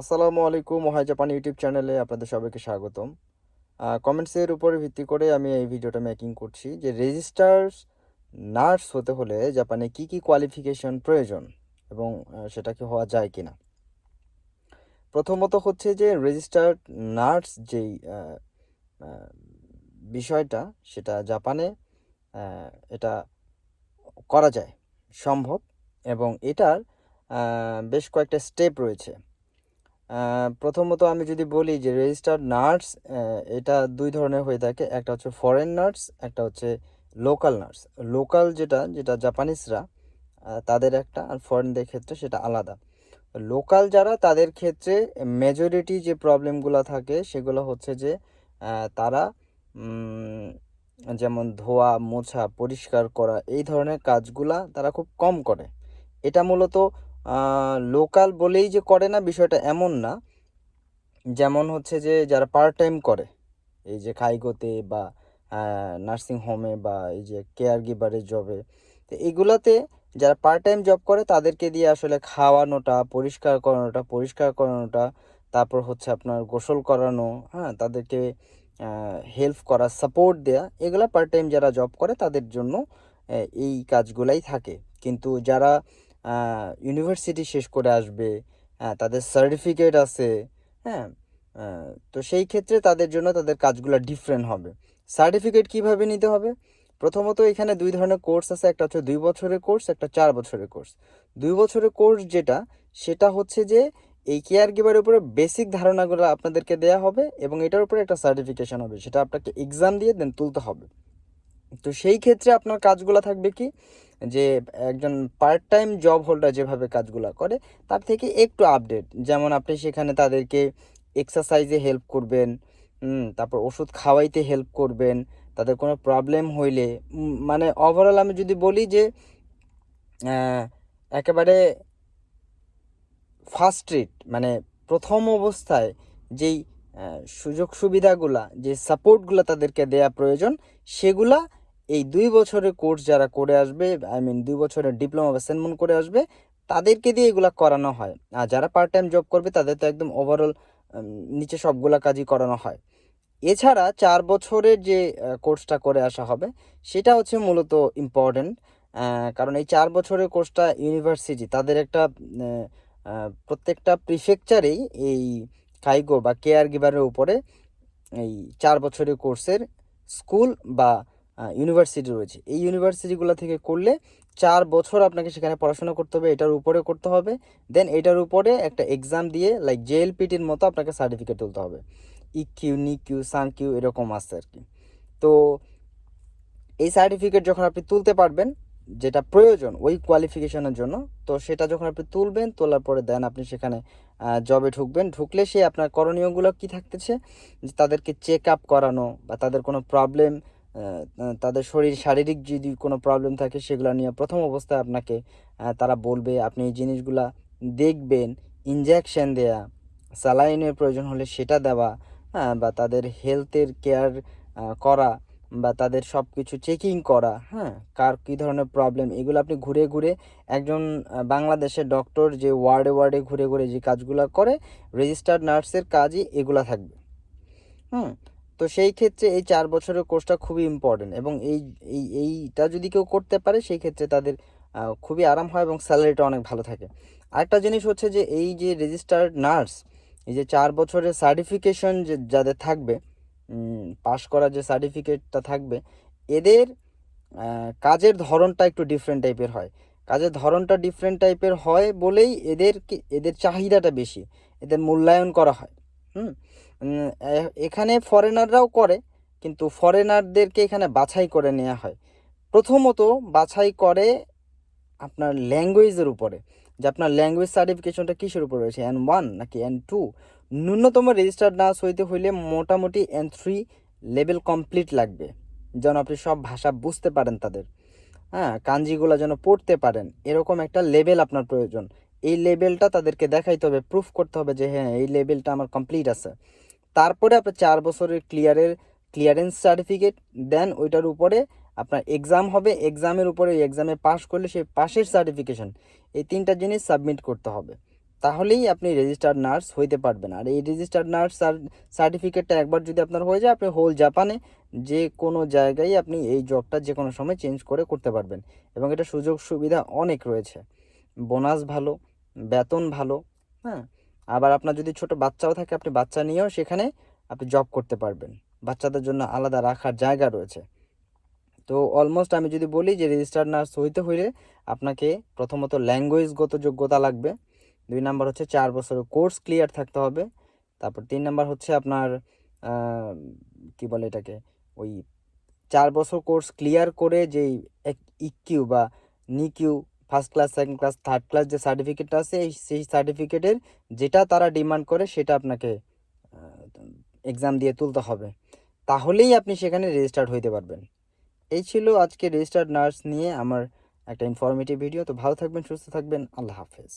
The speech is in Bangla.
আসসালামু আলাইকুম ওহাই জাপান ইউটিউব চ্যানেলে আপনাদের সবাইকে স্বাগতম। কমেন্টসের উপরে ভিত্তি করে আমি এই ভিডিওটা মেকিং করছি যে রেজিস্টার্স নার্স হতে হলে জাপানে কি কি কোয়ালিফিকেশন প্রয়োজন এবং সেটা কি হওয়া যায় কিনা? প্রথমত হচ্ছে যে রেজিস্টার্ড নার্স যেই বিষয়টা সেটা জাপানে এটা করা যায় সম্ভব এবং এটার বেশ কয়েকটা স্টেপ রয়েছে। প্রথমত আমি যদি বলি যে রেজিস্টার্ড নার্স এটা দুই ধরনের হয়ে থাকে। একটা হচ্ছে ফরেন নার্স একটা হচ্ছে লোকাল নার্স লোকাল যেটা যেটা জাপানিজরা তাদের একটা আর ফরেনদের ক্ষেত্রে সেটা আলাদা। লোকাল যারা, তাদের ক্ষেত্রে মেজরিটি যে প্রবলেমগুলো থাকে, সেগুলো হচ্ছে যে তারা যেমন ধোয়া, মোছা, পরিষ্কার করা, এই ধরনের কাজগুলা তারা খুব কম করে। এটা মূলত লোকাল বলেই যে করে না, বিষয়টা এমন না। যেমন হচ্ছে যে, যারা পার্ট টাইম করে, এই যে খাইগোতে বা নার্সিং হোমে বা এই যে কেয়ার গিভারের জবে তো এগুলাতে যারা পার্ট টাইম জব করে, তাদেরকে দিয়ে আসলে খাওয়ানোটা, পরিষ্কার করানোটা পরিষ্কার করানোটা, তারপর হচ্ছে আপনার গোসল করানো হ্যাঁ তাদেরকে হেল্প করা সাপোর্ট দেয়া, এগুলা পার্ট টাইম যারা জব করে, তাদের জন্য এই কাজগুলাই থাকে। কিন্তু যারা ইউনিভার্সিটি শেষ করে আসবে হ্যাঁ তাদের সার্টিফিকেট আছে হ্যাঁ তো সেই ক্ষেত্রে তাদের জন্য তাদের কাজগুলো ডিফারেন্ট হবে। সার্টিফিকেট কীভাবে নিতে হবে? প্রথমত এখানে দুই ধরনের কোর্স আছে, একটা হচ্ছে দুই বছরের কোর্স একটা চার বছরের কোর্স দুই বছরের কোর্স যেটা, সেটা হচ্ছে যে এই কেয়ার গিভারের উপরে বেসিক ধারণাগুলো আপনাদেরকে দেয়া হবে এবং এটার উপরে একটা সার্টিফিকেশন হবে, সেটা আপনাকে এক্সাম দিয়ে দেন তুলতে হবে। তো সেই ক্ষেত্রে আপনার কাজগুলো থাকবে কি? যে একজন পার্ট টাইম জব হোল্ডার যেভাবে কাজগুলো করে, তার থেকে একটু আপডেট যেমন আপনি সেখানে তাদেরকে এক্সারসাইজে হেল্প করবেন তারপর ওষুধ খাওয়াইতে হেল্প করবেন, তাদের কোনো প্রবলেম হইলে মানে ওভারঅল আমি যদি বলি যে একেবারে ফার্স্ট ট্রিট মানে প্রথম অবস্থায় যেই সুযোগ সুবিধাগুলা, যে সাপোর্টগুলো তাদেরকে দেয়া প্রয়োজন, সেগুলা এই দুই বছরের কোর্স যারা করে আসবে আই মিন দুই বছরের ডিপ্লোমা বা সেনমন করে আসবে, তাদেরকে দিয়ে এগুলা করানো হয়। আর যারা পার্ট টাইম জব করবে, তাদের তো একদম ওভারঅল নিচে সবগুলা কাজই করানো হয়। এছাড়া চার বছরের যে কোর্সটা করে আসা হবে, সেটা হচ্ছে মূলত ইম্পর্ট্যান্ট কারণ এই চার বছরের কোর্সটা ইউনিভার্সিটি তাদের একটা প্রত্যেকটা প্রিফেকচারেই এই কাইগো বা কেয়ার গিভারের উপরে এই চার বছরের কোর্সের স্কুল বা ইউনিভার্সিটি রয়েছে। এই ইউনিভার্সিটিগুলো থেকে করলে চার বছর আপনাকে সেখানে পড়াশোনা করতে হবে, এটার উপরে করতে হবে। দেন এটার উপরে একটা এক্সাম দিয়ে লাইক জেএলপিটির মতো আপনাকে সার্টিফিকেট তুলতে হবে। ইকিউ নিকিউ সানকিউ এরকম আসছে আর কি। তো এই সার্টিফিকেট যখন আপনি তুলতে পারবেন, যেটা প্রয়োজন ওই কোয়ালিফিকেশনের জন্য, তো সেটা যখন আপনি তুলবেন, তোলার পরে দেন আপনি সেখানে জবে ঢুকবেন। ঢুকলে সে আপনার করণীয়গুলো কি থাকতেছে? যে তাদেরকে চেক আপ করানো বা তাদের কোনো প্রবলেম তাদের শরীর, শারীরিক যদি কোনো প্রবলেম থাকে, সেগুলো নিয়ে প্রথম অবস্থায় আপনাকে তারা বলবে, আপনি এই জিনিসগুলা দেখবেন ইনজেকশন দেয়া স্যালাইনের প্রয়োজন হলে সেটা দেওয়া হ্যাঁ বা তাদের হেলথের কেয়ার করা, বা তাদের সব কিছু চেকিং করা হ্যাঁ কার কী ধরনের প্রবলেম এগুলো আপনি ঘুরে ঘুরে একজন বাংলাদেশের ডক্টর যে ওয়ার্ডে ওয়ার্ডে ঘুরে ঘুরে যে কাজগুলো করে রেজিস্টার্ড নার্সের কাজই এগুলা থাকবে। হুম তো সেই ক্ষেত্রে এই চার বছরের কোর্সটা খুবই ইম্পর্টেন্ট এবং এই এই, এইটা যদি কেউ করতে পারে, সেই ক্ষেত্রে তাদের খুবই আরাম হয় এবং স্যালারিটা অনেক ভালো থাকে। আরেকটা জিনিস হচ্ছে যে এই যে রেজিস্টার্ড নার্স এই যে চার বছরের সার্টিফিকেশন যে, যাদের থাকবে পাশ করার যে সার্টিফিকেটটা থাকবে, এদের কাজের ধরনটা একটু ডিফারেন্ট টাইপের হয়। কাজের ধরনটা ডিফারেন্ট টাইপের হয় বলেই এদের এদের চাহিদাটা বেশি, এদের মূল্যায়ন করা হয়। হুম? এখানে ফরেনাররাও করে, কিন্তু ফরেনারদেরকে এখানে বাছাই করে নেওয়া হয়। প্রথমত বাছাই করে আপনার ল্যাঙ্গুয়েজের উপরে, যে আপনার ল্যাঙ্গুয়েজ সার্টিফিকেশনটা কিসের উপর রয়েছে এন ওয়ান নাকি এন টু ন্যূনতম রেজিস্টার্ড নার্স হইতে হইলে মোটামুটি এন থ্রি লেভেল কমপ্লিট লাগবে, যেন আপনি সব ভাষা বুঝতে পারেন তাদের। হ্যাঁ কাঞ্জিগুলো যেন পড়তে পারেন, এরকম একটা লেভেল আপনার প্রয়োজন। এই লেভেলটা তাদেরকে দেখাইতে হবে প্রুফ করতে হবে যে হ্যাঁ এই লেভেলটা আমার কমপ্লিট আছে। তারপরে আপনার চার বছরের ক্লিয়ারের ক্লিয়ারেন্স সার্টিফিকেট দেন ওইটার উপরে আপনার এক্সাম হবে এক্সামের উপরে এক্সামে পাশ করলে সেই পাশের সার্টিফিকেশন এই তিনটা জিনিস সাবমিট করতে হবে। তাহলেই আপনি রেজিস্টার্ড নার্স হইতে পারবেন। আর এই রেজিস্টার্ড নার্স সার্টিফিকেটটা একবার যদি আপনার হয়ে যায়, আপনি হোল জাপানে যে কোনো জায়গায় আপনি এই জবটা যে কোনো সময় চেঞ্জ করে করতে পারবেন। এবং এটা সুযোগ সুবিধা অনেক রয়েছে। বোনাস ভালো, বেতন ভালো হ্যাঁ? আবার আপনার যদি ছোট বাচ্চাও থাকে, আপনি বাচ্চা নিয়েও সেখানে আপনি জব করতে পারবেন। বাচ্চাদের জন্য আলাদা রাখার জায়গা রয়েছে। তো অলমোস্ট আমি যদি বলি যে রেজিস্টার্ড নার্স হইতে হইলে আপনাকে প্রথমত ল্যাঙ্গুয়েজগত যোগ্যতা লাগবে। দুই নাম্বার হচ্ছে চার বছরের কোর্স ক্লিয়ার থাকতে হবে। তারপর তিন নাম্বার হচ্ছে আপনার কি বলে এটাকে? ওই চার বছর কোর্স ক্লিয়ার করে যেই ইকিউ বা নিকিউ first class second class third class যে সার্টিফিকেটটা আছে, এই সেই সার্টিফিকেটের যেটা তারা ডিমান্ড করে সেটা আপনাকে এক্সাম দিয়ে তুলতে হবে। তাহলেই আপনি সেখানে রেজিস্টার্ড হইতে পারবেন। এই ছিল আজকে রেজিস্টার্ড নার্স নিয়ে আমার একটা ইনফরমেটিভ ভিডিও তো ভালো থাকবেন, সুস্থ থাকবেন। আল্লাহ হাফেজ।